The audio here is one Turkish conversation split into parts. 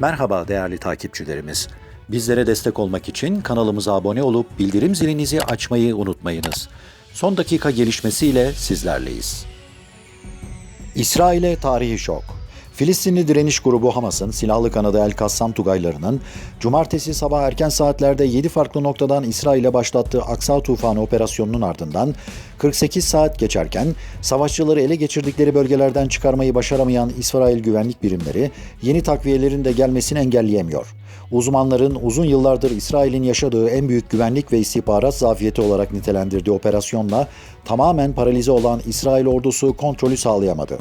Merhaba değerli takipçilerimiz. Bizlere destek olmak için kanalımıza abone olup bildirim zilinizi açmayı unutmayınız. Son dakika gelişmesiyle sizlerleyiz. İsrail'e tarihi şok. Filistinli direniş grubu Hamas'ın silahlı kanadı El Kassam Tugaylarının cumartesi sabah erken saatlerde 7 farklı noktadan İsrail'e başlattığı Aksa Tufanı operasyonunun ardından 48 saat geçerken savaşçıları ele geçirdikleri bölgelerden çıkarmayı başaramayan İsrail güvenlik birimleri yeni takviyelerin de gelmesini engelleyemiyor. Uzmanların uzun yıllardır İsrail'in yaşadığı en büyük güvenlik ve istihbarat zafiyeti olarak nitelendirdiği operasyonla tamamen paralize olan İsrail ordusu kontrolü sağlayamadı.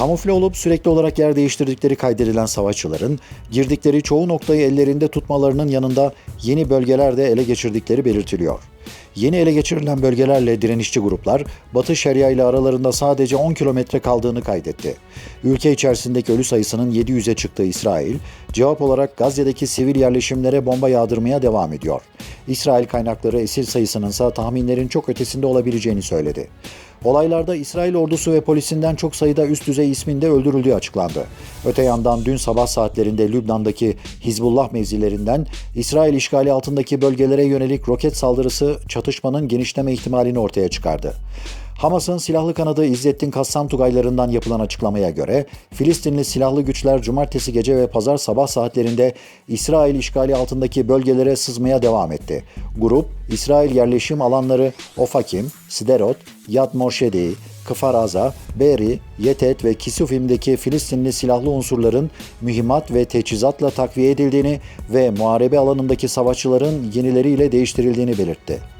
Kamufle olup sürekli olarak yer değiştirdikleri kaydedilen savaşçıların girdikleri çoğu noktayı ellerinde tutmalarının yanında yeni bölgelerde ele geçirdikleri belirtiliyor. Yeni ele geçirilen bölgelerle direnişçi gruplar Batı Şeria ile aralarında sadece 10 kilometre kaldığını kaydetti. Ülke içerisindeki ölü sayısının 700'e çıktığı İsrail, cevap olarak Gazze'deki sivil yerleşimlere bomba yağdırmaya devam ediyor. İsrail kaynakları esir sayısının ise tahminlerin çok ötesinde olabileceğini söyledi. Olaylarda İsrail ordusu ve polisinden çok sayıda üst düzey isminde öldürüldüğü açıklandı. Öte yandan dün sabah saatlerinde Lübnan'daki Hizbullah mevzilerinden İsrail işgali altındaki bölgelere yönelik roket saldırısı çatışmanın genişleme ihtimalini ortaya çıkardı. Hamas'ın silahlı kanadı İzzettin Kassam Tugaylarından yapılan açıklamaya göre Filistinli silahlı güçler cumartesi gece ve pazar sabah saatlerinde İsrail işgali altındaki bölgelere sızmaya devam etti. Grup, İsrail yerleşim alanları Ofakim, Sderot, Yad Morşedi, Kfar Aza, Beri, Yetet ve Kisufim'deki Filistinli silahlı unsurların mühimmat ve teçhizatla takviye edildiğini ve muharebe alanındaki savaşçıların yenileriyle değiştirildiğini belirtti.